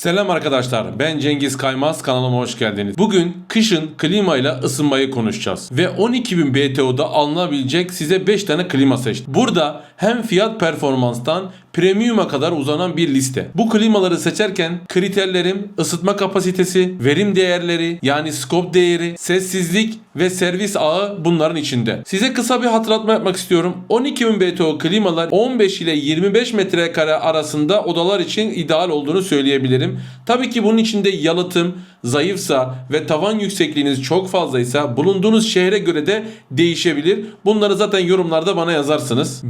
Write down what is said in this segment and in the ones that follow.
Selam arkadaşlar ben Cengiz Kaymaz kanalıma hoş geldiniz. Bugün kışın klimayla ısınmayı konuşacağız. Ve 12.000 BTU'da alınabilecek size 5 tane klima seçtim. Burada hem fiyat performanstan premium'a kadar uzanan bir liste. Bu klimaları seçerken kriterlerim ısıtma kapasitesi, verim değerleri yani scope değeri, sessizlik ve servis ağı bunların içinde. Size kısa bir hatırlatma yapmak istiyorum. 12.000 BTU klimalar 15 ile 25 metrekare arasında odalar için ideal olduğunu söyleyebilirim. Tabii ki bunun içinde yalıtım zayıfsa ve tavan yüksekliğiniz çok fazlaysa bulunduğunuz şehre göre de değişebilir. Bunları zaten yorumlarda bana yazarsınız.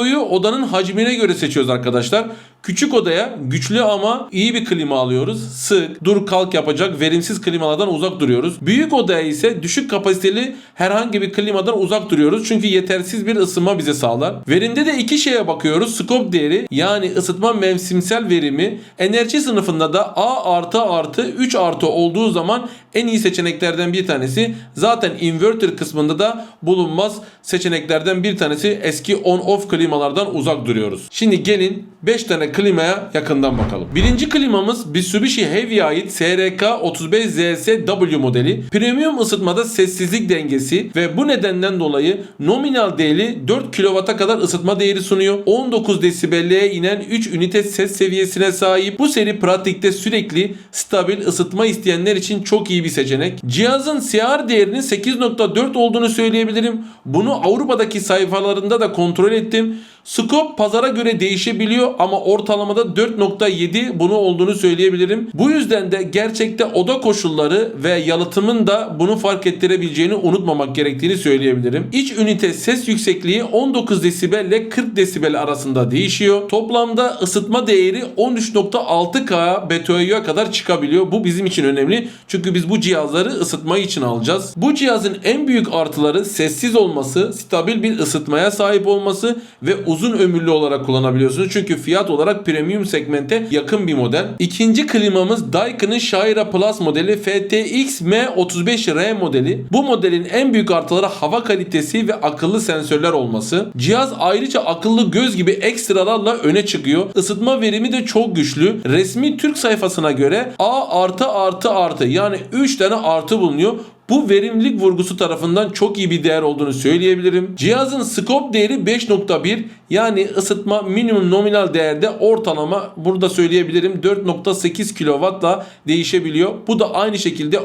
BTU'yu odanın hacmine göre seçiyoruz arkadaşlar. Küçük odaya güçlü ama iyi bir klima alıyoruz. Sık, dur kalk yapacak verimsiz klimalardan uzak duruyoruz. Büyük odaya ise düşük kapasiteli herhangi bir klimadan uzak duruyoruz. Çünkü yetersiz bir ısınma bize sağlar. Verimde de iki şeye bakıyoruz. Scope değeri yani ısıtma mevsimsel verimi. Enerji sınıfında da A artı artı 3 artı olduğu zaman en iyi seçeneklerden bir tanesi. Zaten inverter kısmında da bulunmaz seçeneklerden bir tanesi. Eski on-off klimalardan uzak duruyoruz. Şimdi gelin 5 tane klimaya yakından bakalım. Birinci klimamız Mitsubishi Heavy'e ait SRK 35ZSW modeli. Premium ısıtmada sessizlik dengesi ve bu nedenden dolayı nominal değeri 4 kW'a kadar ısıtma değeri sunuyor. 19 desibelliğe inen 3 ünite ses seviyesine sahip. Bu seri pratikte sürekli stabil ısıtma isteyenler için çok iyi bir seçenek. Cihazın CR değerinin 8.4 olduğunu söyleyebilirim. Bunu Avrupa'daki sayfalarında da kontrol ettim. Scope pazara göre değişebiliyor ama ortalamada 4.7 bunu olduğunu söyleyebilirim. Bu yüzden de gerçekte oda koşulları ve yalıtımın da bunu fark ettirebileceğini unutmamak gerektiğini söyleyebilirim. İç ünite ses yüksekliği 19 desibel ile 40 desibel arasında değişiyor. Toplamda ısıtma değeri 13.6K BTU'ya kadar çıkabiliyor. Bu bizim için önemli. Çünkü biz bu cihazları ısıtma için alacağız. Bu cihazın en büyük artıları sessiz olması, stabil bir ısıtmaya sahip olması ve uzun ömürlü olarak kullanabiliyorsunuz. Çünkü fiyat olarak premium segmente yakın bir model. İkinci klimamız Daikin'in Shaira Plus modeli FTX M35R modeli. Bu modelin en büyük artıları hava kalitesi ve akıllı sensörler olması. Cihaz ayrıca akıllı göz gibi ekstralarla öne çıkıyor. Isıtma verimi de çok güçlü. Resmi Türk sayfasına göre A artı artı artı yani 3 tane artı bulunuyor. Bu verimlilik vurgusu tarafından çok iyi bir değer olduğunu söyleyebilirim. Cihazın scope değeri 5.1 yani ısıtma minimum nominal değerde ortalama burada söyleyebilirim 4.8 kW'la değişebiliyor. Bu da aynı şekilde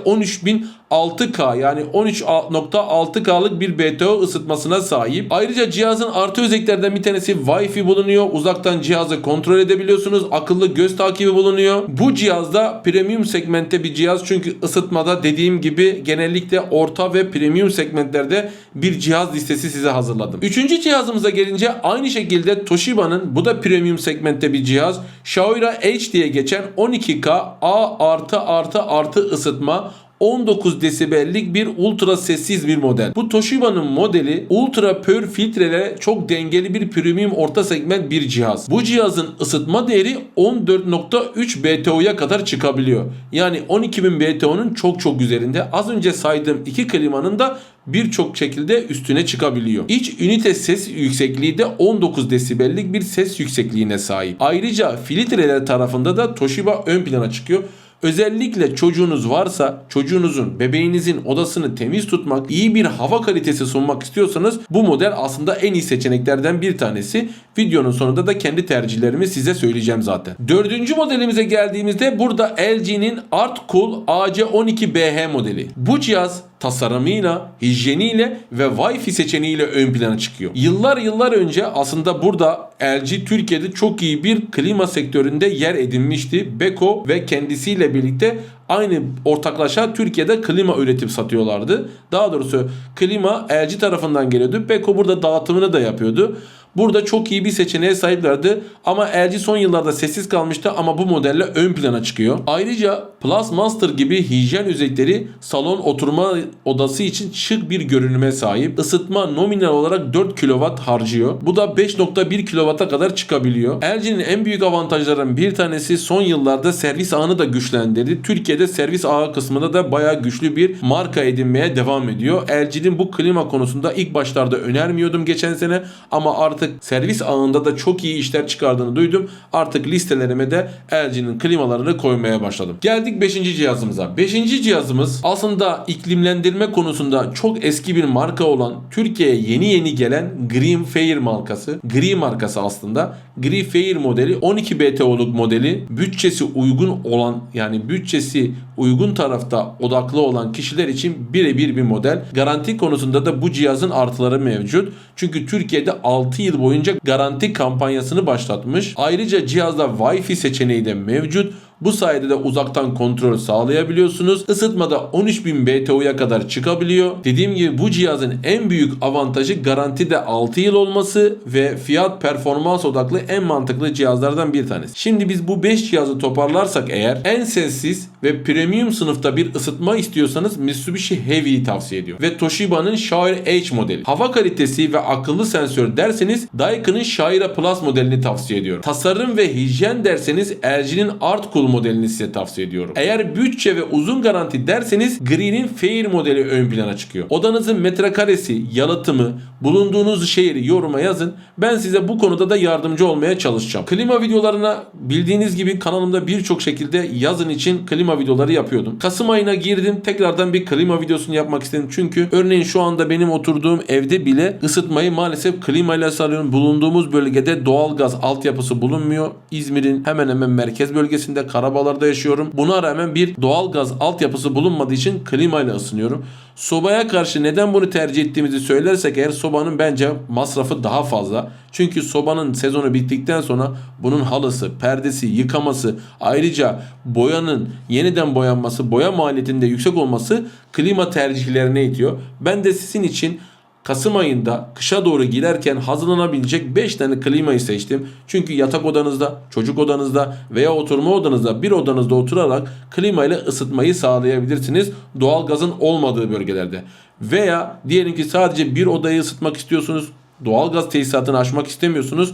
13.006K yani 13.6K'lık bir BTO ısıtmasına sahip. Ayrıca cihazın artı özelliklerden bir tanesi Wi-Fi bulunuyor. Uzaktan cihazı kontrol edebiliyorsunuz. Akıllı göz takibi bulunuyor. Bu cihazda premium segmentte bir cihaz çünkü ısıtmada dediğim gibi genellikle orta ve premium segmentlerde bir cihaz listesi size hazırladım. Üçüncü cihazımıza gelince aynı şekilde Toshiba'nın bu da premium segmentte bir cihaz. Shaoira H diye geçen 12K A artı artı artı ısıtma 19 desibellik bir ultra sessiz bir model. Bu Toshiba'nın modeli ultra pure filtrelere çok dengeli bir premium orta segment bir cihaz. Bu cihazın ısıtma değeri 14.3 BTU'ya kadar çıkabiliyor. Yani 12.000 BTU'nun çok çok üzerinde. Az önce saydığım iki klimanın da birçok şekilde üstüne çıkabiliyor. İç ünite ses yüksekliği de 19 desibellik bir ses yüksekliğine sahip. Ayrıca filtreler tarafında da Toshiba ön plana çıkıyor. Özellikle çocuğunuz varsa çocuğunuzun, bebeğinizin odasını temiz tutmak, iyi bir hava kalitesi sunmak istiyorsanız bu model aslında en iyi seçeneklerden bir tanesi. Videonun sonunda da kendi tercihlerimi size söyleyeceğim zaten. Dördüncü modelimize geldiğimizde burada LG'nin Art Cool AC12BH modeli. Bu cihaz tasarımıyla, hijyeniyle ve Wi-Fi seçeneğiyle ön plana çıkıyor. Yıllar yıllar önce aslında burada LG Türkiye'de çok iyi bir klima sektöründe yer edinmişti. Beko ve kendisiyle birlikte aynı ortaklaşa Türkiye'de klima üretip satıyorlardı. Daha doğrusu klima LG tarafından geliyordu. Beko burada dağıtımını da yapıyordu. Burada çok iyi bir seçeneğe sahiplerdi ama LG son yıllarda sessiz kalmıştı ama bu modelle ön plana çıkıyor. Ayrıca Plus Master gibi hijyen özellikleri salon oturma odası için şık bir görünüme sahip. Isıtma nominal olarak 4 kW harcıyor. Bu da 5.1 kW'a kadar çıkabiliyor. LG'nin en büyük avantajlarından bir tanesi son yıllarda servis ağını da güçlendirdi. Türkiye'de servis ağı kısmında da bayağı güçlü bir marka edinmeye devam ediyor. LG'nin bu klima konusunda ilk başlarda önermiyordum geçen sene ama artık artık servis ağında da çok iyi işler çıkardığını duydum. Artık listelerime de LG'nin klimalarını koymaya başladım. Geldik 5. cihazımıza. 5. cihazımız aslında iklimlendirme konusunda çok eski bir marka olan Türkiye'ye yeni yeni gelen Green Fair markası. Gri markası aslında. Gri Fair modeli 12 BTO'luk modeli. Bütçesi uygun olan yani bütçesi uygun tarafta odaklı olan kişiler için birebir bir model. Garanti konusunda da bu cihazın artıları mevcut. Çünkü Türkiye'de 6 yıl boyunca garanti kampanyasını başlatmış. Ayrıca cihazda Wi-Fi seçeneği de mevcut. Bu sayede de uzaktan kontrol sağlayabiliyorsunuz. Isıtmada 13.000 BTU'ya kadar çıkabiliyor. Dediğim gibi bu cihazın en büyük avantajı garantide 6 yıl olması ve fiyat performans odaklı en mantıklı cihazlardan bir tanesi. Şimdi biz bu 5 cihazı toparlarsak eğer en sessiz ve premium sınıfta bir ısıtma istiyorsanız Mitsubishi Heavy'yi tavsiye ediyor. Ve Toshiba'nın Shire H modeli. Hava kalitesi ve akıllı sensör derseniz Daikin'in Shire Plus modelini tavsiye ediyorum. Tasarım ve hijyen derseniz LG'nin Art Cool modelini size tavsiye ediyorum. Eğer bütçe ve uzun garanti derseniz Green'in Fair modeli ön plana çıkıyor. Odanızın metrekaresi, yalıtımı, bulunduğunuz şehri yoruma yazın. Ben size bu konuda da yardımcı olmaya çalışacağım. Klima videolarına bildiğiniz gibi kanalımda birçok şekilde yazın için klima videoları yapıyordum. Kasım ayına girdim. Tekrardan bir klima videosunu yapmak istedim. Çünkü örneğin şu anda benim oturduğum evde bile ısıtmayı maalesef klimayla sağlıyorum. Bulunduğumuz bölgede doğalgaz altyapısı bulunmuyor. İzmir'in hemen hemen merkez bölgesinde Karabağlar'da yaşıyorum. Buna rağmen bir doğalgaz altyapısı bulunmadığı için klimayla ısınıyorum. Sobaya karşı neden bunu tercih ettiğimizi söylersek eğer sobanın bence masrafı daha fazla. Çünkü sobanın sezonu bittikten sonra bunun halısı, perdesi, yıkaması, ayrıca boyanın yeniden boyanması, boya maliyetinde yüksek olması klima tercihlerine itiyor. Ben de sizin için Kasım ayında kışa doğru girerken hazırlanabilecek 5 tane klimayı seçtim. Çünkü yatak odanızda, çocuk odanızda veya oturma odanızda bir odanızda oturarak klimayla ısıtmayı sağlayabilirsiniz. Doğalgazın olmadığı bölgelerde. Veya diyelim ki sadece bir odayı ısıtmak istiyorsunuz. Doğalgaz tesisatını açmak istemiyorsunuz.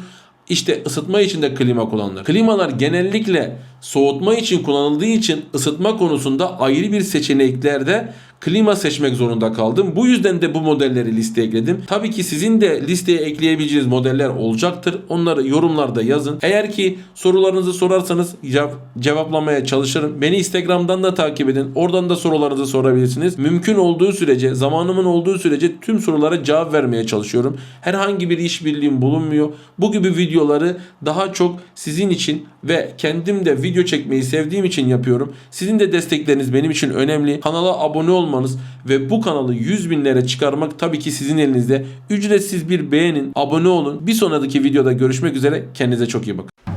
İşte ısıtma için de klima kullanılır. Klimalar genellikle soğutma için kullanıldığı için ısıtma konusunda ayrı bir seçeneklerde klima seçmek zorunda kaldım. Bu yüzden de bu modelleri listeye ekledim. Tabii ki sizin de listeye ekleyebileceğiniz modeller olacaktır. Onları yorumlarda yazın. Eğer ki sorularınızı sorarsanız cev- cevaplamaya çalışırım. Beni Instagram'dan da takip edin. Oradan da sorularınızı sorabilirsiniz. Mümkün olduğu sürece, zamanımın olduğu sürece tüm sorulara cevap vermeye çalışıyorum. Herhangi bir işbirliğim bulunmuyor. Bu gibi videoları daha çok sizin için ve kendim de video çekmeyi sevdiğim için yapıyorum. Sizin de destekleriniz benim için önemli. Kanala abone olmanız ve bu kanalı 100 binlere çıkarmak tabii ki sizin elinizde. Ücretsiz bir beğenin, abone olun. Bir sonraki videoda görüşmek üzere. Kendinize çok iyi bakın.